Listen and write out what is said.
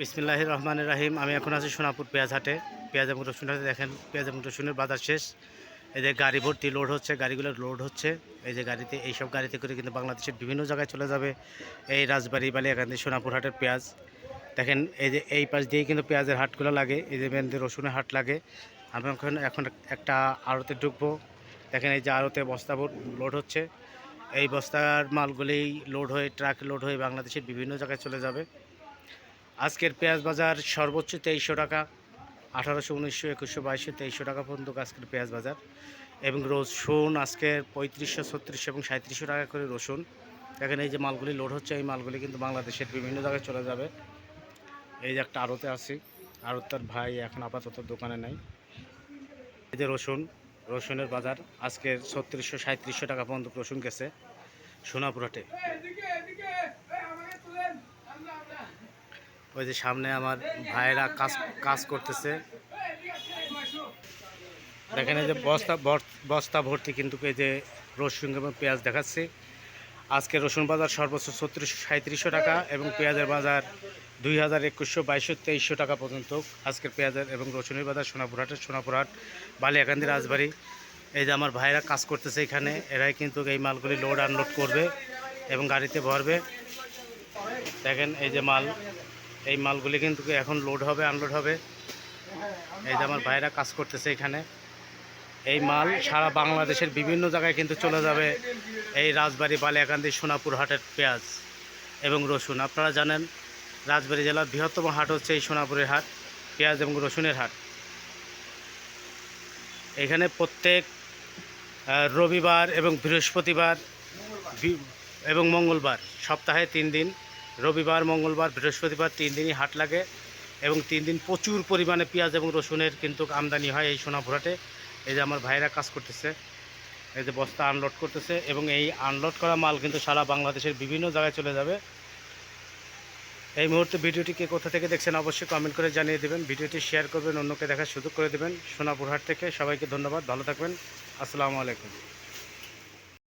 বিসমিল্লাহ রহমান রাহিম। আমি এখন আছি সোনাপুর পেঁয়াজ হাটে। পেঁয়াজ এবং রসুন হাটে দেখেন, পেঁয়াজ এবং রসুনের বাজার শেষ। এই যে গাড়ি ভর্তি লোড হচ্ছে, গাড়িগুলো লোড হচ্ছে। এই যে গাড়িতে, এইসব গাড়িতে করে কিন্তু বাংলাদেশের বিভিন্ন জায়গায় চলে যাবে এই রাজবাড়ি বালি এখান থেকে সোনাপুর হাটের পেঁয়াজ। দেখেন, এই যে এই পাশ দিয়েই কিন্তু পেঁয়াজের হাটগুলো লাগে, এই যে মেনদি রসুনের হাট লাগে। আমি এখন এখন একটা আড়তে ঢুকবো। দেখেন, এই যে আড়তে বস্তা লোড হচ্ছে। এই বস্তার মালগুলি লোড হয়ে ট্রাক লোড হয়ে বাংলাদেশের বিভিন্ন জায়গায় চলে যাবে। আজকের পেঁয়াজ বাজার সর্বোচ্চ তেইশশো টাকা, আঠারোশো, উনিশশো, একুশশো, বাইশশো, তেইশশো টাকা পর্যন্ত আজকের পেঁয়াজ বাজার। এবং রসুন আজকের পঁয়ত্রিশশো, ছত্রিশশো এবং সাঁত্রিশশো টাকা করে রসুন। দেখেন এই যে মালগুলি লোড হচ্ছে, এই মালগুলি কিন্তু বাংলাদেশের বিভিন্ন জায়গায় চলে যাবে। এই যে একটা আড়তে আছি, আড়তার ভাই এখন আপাতত দোকানে নাই। এই যে রসুন, রসুনের বাজার আজকের ছত্রিশশো সাঁত্রিশশো টাকা পর্যন্ত রসুন গেছে সোনাপুরাটে ওই যে সামনে আমার ভাইয়েরা কাজ কাজ করতেছে। দেখেন এই যে বস্তা বস্তা ভর্তি কিন্তু এই যে রসুন এবং পেঁয়াজ দেখাচ্ছে। আজকে রসুন বাজার সর্বোচ্চ ছত্রিশশো সাঁত্রিশশো টাকা এবং পেঁয়াজের বাজার দুই হাজার একুশশো বাইশশো তেইশশো টাকা পর্যন্ত। আজকের পেঁয়াজের এবং রসুনের বাজার সোনাপুরহাটের সোনাপুরহাট, বালিয়াকান্দি, রাজবাড়ি। এই যে আমার ভাইরা কাজ করতেছে এখানে, এরাই কিন্তু এই মালগুলি লোড আনলোড করবে এবং গাড়িতে ভরবে। দেখেন এই যে মাল এই মালগুলি কিন্তু এখন লোড হবে আনলোড হবে। এই যে আমার ভাইরা কাজ করতেছে এখানে। এই মাল সারা বাংলাদেশের বিভিন্ন জায়গায় কিন্তু চলে যাবে। এই রাজবাড়ি, বালিয়াকান্দি, সোনাপুর হাটের পেঁয়াজ এবং রসুন। আপনারা জানেন, রাজবাড়ি জেলার বৃহত্তম হাট হচ্ছে এই সোনাপুরের হাট, পেঁয়াজ এবং রসুনের হাট। এখানে প্রত্যেক রবিবার এবং বৃহস্পতিবার এবং মঙ্গলবার, সপ্তাহে তিন দিন রবিবার, মঙ্গলবার, বৃহস্পতিবার তিন দিনই হাট লাগে এবং তিন দিন প্রচুর পরিমাণে পেঁয়াজ এবং রসুনের কিন্তু আমদানি হয় এই সোনাপুরাটে এই যে আমার ভাইরা কাজ করতেছে, এই যে বস্তা আনলোড করতেছে এবং এই আনলোড করা মাল কিন্তু সারা বাংলাদেশের বিভিন্ন জায়গায় চলে যাবে। এই মুহূর্তে ভিডিওটি কে কোথা থেকে দেখছেন অবশ্যই কমেন্ট করে জানিয়ে দেবেন। ভিডিওটি শেয়ার করবেন, অন্যকে দেখার সুযোগ করে দেবেন। সোনাপুরহাট থেকে সবাইকে ধন্যবাদ, ভালো থাকবেন। আসসালামু আলাইকুম।